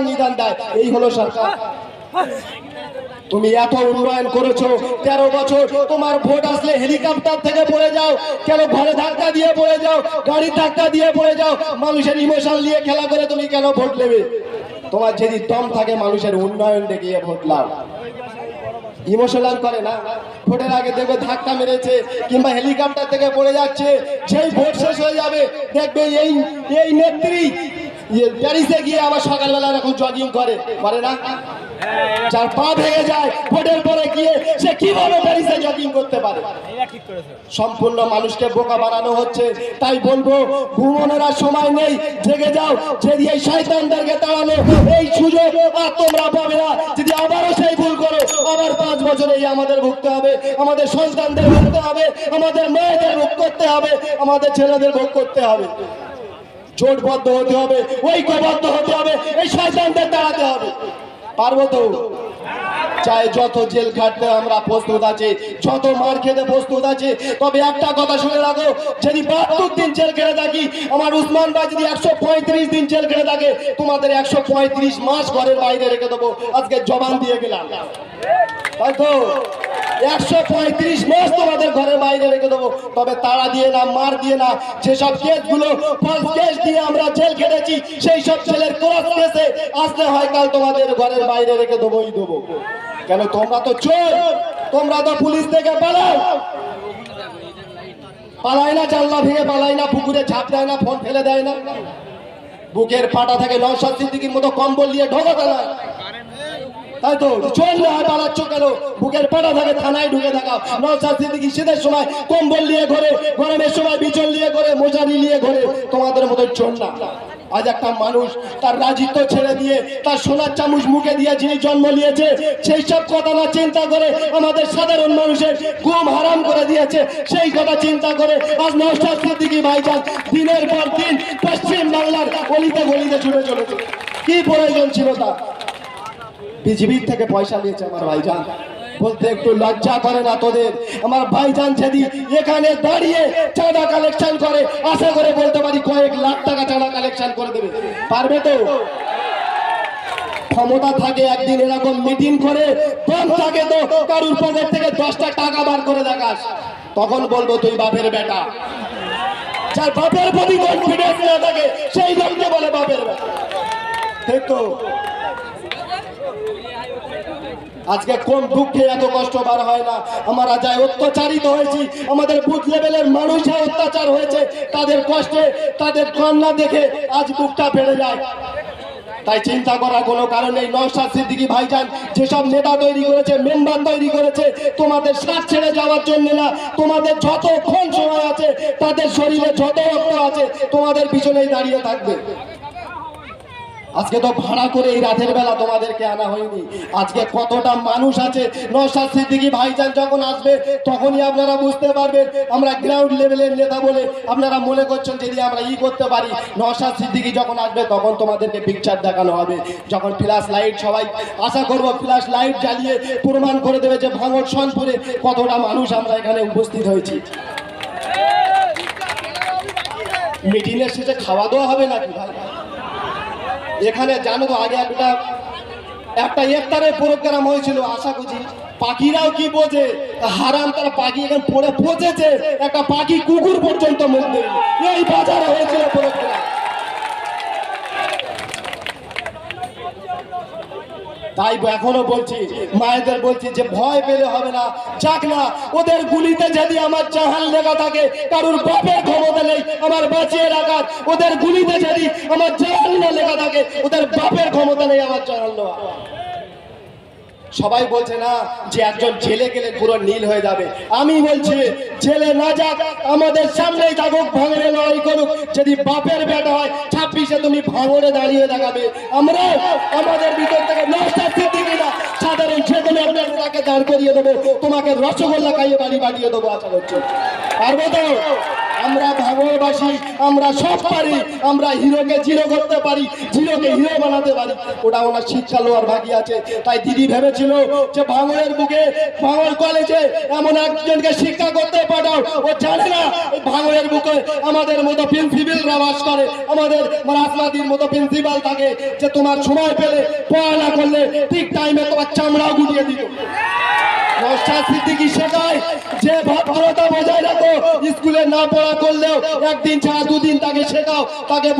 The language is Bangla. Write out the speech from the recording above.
আবার নিদান দেয়, এই হলো সরকার। তুমি এত উন্নয়ন করেছ, তেরো বছর তোমার ভোট আসলে হেলিকপ্টার থেকে পড়ে যাও, কেন ঘরে ধাক্কা দিয়ে পড়ে যাও, গাড়ির ধাক্কা দিয়ে পড়ে যাও, মানুষের ইমোশন নিয়ে খেলা করে তুমি কেন ভোট নেবে? তোমার যদি দম থাকে, মানুষের উন্নয়ন দেখিয়ে ভোট লাও ইমোশনাল করে না। ভোটের আগে দেখবে ধাক্কা মেরেছে, কিংবা হেলিকপ্টার থেকে পড়ে যাচ্ছে সেই ভোট শেষ হয়ে যাবে, দেখবে এই এই নেত্রী প্যারিসে গিয়ে আবার সকালবেলা এরকম জগিং করে। করে না? যার পা ভেঙে যায় ভোটের পরে গিয়ে সে কীভাবে প্যারিসে জগিং করতে পারে? সম্পূর্ণ মানুষকে বোকা বানানো হচ্ছে। তাই বলব ঘুমনের আর সময় নেই। জেগে যাও যদি এই শয়তানদেরকে তাড়ানো। এই সুযোগ আর তোমরা পাবে না। যদি আবারও সেই ভুল করো আবার পাঁচ বছরে এই আমাদের ভুগতে হবে। আমাদের সন্তানদের ভুগতে হবে। আমাদের মেয়েদের ভোগ করতে হবে। আমাদের ছেলেদের ভোগ করতে হবে। জোটবদ্ধ হতে হবে, ঐক্যবদ্ধ হতে হবে, এই শয়তানদের দাঁড়াতে হবে। পারব তো? চাই যত জেল খাটতে আমরা প্রস্তুত আছি, যত মার খেতে প্রস্তুত আছে, তবে একটা কথা শুনে রাখো, যদি বাহাত্তর দিন জেল খেটে থাকি, আমার উসমান ভাই যদি একশো পঁয়ত্রিশ দিন জেল খেটে থাকে, তোমাদের একশো পঁয়ত্রিশ মাস ঘরের বাইরে রেখে দেবো, আজকে জবান দিয়ে গেলাম। তাই তো? একশো পঁয়ত্রিশ মাস তোমাদের ঘরের বাইরে রেখে দেবো। তবে তাড়া দিয়ে না, মার দিয়ে না, যেসব কেসগুলো কেস দিয়ে আমরা জেল খেটেছি, সেই সব ছেলের ক্রস কেসে আসতে হয়, কাল তোমাদের ঘরের বাইরে রেখে দেবোই দেবো। কেন তোমরা তো চোর? তোমরা তো পুলিশ থেকে পালাও। পালায় না, জানলা ভেঙে পালায় না, পুকুরে ঝাঁপ দেয় না, ফোন ফেলে দেয় না। বুকের পাটা থেকে নশাদ সিদ্দিকির মতো কম্বল নিয়ে ঢোকাতে না। তাই তো না হয় পালাচ্ছ কেন? বুকের পাটা থাকে থানায় ঢুকে থাকা। নশাদ সিদ্দিকি শীতের সময় কম্বল নিয়ে ঘরে, গরমের সময় বিচল নিয়ে ঘরে, মোজারি নিয়ে ঘরে। তোমাদের মতো চল না। আজ একটা মানুষ তার রাজিত্ব ছেড়ে দিয়ে তার সোনার চামচ মুখে দিয়ে যিনি জন্ম নিয়েছে, সেই সব কথা না চিন্তা করে আমাদের সাধারণ মানুষের ঘুম হারাম করে দিয়েছে। সেই কথা চিন্তা করে আজ নৌসাদ সিদ্দিকি ভাইজান দিনের পর দিন পশ্চিম বাংলার গলিতে গলিতে ছুটে চলেছে। কি প্রয়োজন ছিল তার? বিজিবির থেকে পয়সা নিয়েছে আমার ভাইজান। বলতে একটু লজ্জা করে না তোদের? আমার ভাইজান যদি এখানে দাঁড়িয়ে চাঁদা কালেকশন করে, আশা করে বলতে পারি কয়েক লাখ টাকা চাঁদা কালেকশন করে দেবে। পারবে তো? ক্ষমতা থাকে একদিন এরকম মিটিং করে, দম থাকে তো কারুর পকেট থেকে দশটা টাকা বার করে দেখাস। তখন বলব তুই বাপের বেটা। যার বাপের প্রতি কনফিডেন্স না থাকে, সেই লোককে বলে বাপের বেটা। তো। আজকে কোন দুঃখে এত কষ্ট বার হয় না? আমরা যাই অত্যাচারিত হয়েছি, আমাদের বুথ লেভেলের মানুষ যা অত্যাচার হয়েছে, তাদের কষ্টে, তাদের কান্না দেখে আজ বুকটা ফেড়ে যায়। তাই চিন্তা করার কোনো কারণ নেই। নওশাদ সিদ্দিকী ভাইজান যেসব নেতা তৈরি করেছে, মেম্বার তৈরি করেছে, তোমাদের সাথ ছেড়ে যাওয়ার জন্য না, তোমাদের যতক্ষণ সময় আছে, তাদের শরীরে যত রক্ত আছে, তোমাদের পিছনেই দাঁড়িয়ে থাকবে। আজকে তো ভাড়া করে এই রাতের বেলা তোমাদেরকে আনা হয়নি। আজকে কতটা মানুষ আছে নশাদ সিদ্দিকি ভাইজান যখন আসবে তখনই আপনারা বুঝতে পারবেন আমরা গ্রাউন্ড লেভেলের নেতা বলে আপনারা মনে করছেন যদি আমরা ই করতে পারি। নশাদ সিদ্দিকি যখন আসবে তখন তোমাদেরকে পিকচার দেখানো হবে। যখন ফ্ল্যাশ লাইট সবাই আশা করব ফ্ল্যাশ লাইট জ্বালিয়ে প্রমাণ করে দেবে যে ভাঙর সনপুরে কতটা মানুষ আমরা এখানে উপস্থিত হয়েছি। মিটিংয়ের শেষে খাওয়া দাওয়া হবে নাকি ভাই? এখানে জানো তো আগে একটা একটা ইফতারের প্রোগ্রাম হয়েছিল, আশা করছি। পাখিরাও কি বোঝে? হারাম তারা পাখি এখানে পড়ে, পচেছে। একটা পাখি কুকুর পর্যন্ত মন্দির এই বাজারে হয়েছিল প্রোগ্রাম তাই এখনও বলছি, মায়েদের বলছি যে ভয় পেলে হবে না। চাক না, ওদের গুলিতে যদি আমার চাহাল লেখা থাকে, কারুর বাপের ক্ষমতা নেই, আমার বাঁচিয়ে রাখার। ওদের গুলিতে যদি আমার চাহাল না লেখা থাকে, ওদের বাপের ক্ষমতা নেই আমার চাহাল নেওয়া সবাই বলছে না যে একজন জেলে গেলে পুরো নীল হয়ে যাবে। আমি বলছি জেলে না যাক, আমাদের সামনেই থাকুক, ভাঙড়ে লড়াই করুক। যদি বাপের বেটা হয়, ছাব্বিশে তুমি ভাঙড়ে দাঁড়িয়ে দেখাবে। আমরা আমাদের ভিতর থেকে সাধারণ যে তাকে দাঁড় করিয়ে দেবো। তোমাকে রসগোল্লা খাইয়ে বাড়ি বাড়িয়ে দেবো আশা করছি পারব তো? আমরা ভাঙরবাসী আমরা সব পারি, আমরা হিরোকে জিরো করতে পারি, জিরোকে হিরো বানাতে পারি। ওটা ওনার শিক্ষা লোয়ার ভাগি আছে। তাই দিদি ভেবেছিল যে ভাঙরের বুকে ভাঙর কলেজে এমন একজনকে শিক্ষা করতে পাঠাও। ও জানে না, এই ভাঙরের বুকে আমাদের মতো প্রিন্সিপালরা বাস করে। আমাদের রাজনাদির মতো প্রিন্সিপাল থাকে, যে তোমার সময় পেলে পড়াশোনা করলে ঠিক টাইমে তোমার চামড়াও গুটিয়ে দিত। নস্টার শেখায় যে ভদ্রতা বজায় রাখো, স্কুলে না পড়া করলেও একদিন ছাড়া দুদিন তাকে শেখাও, তাকে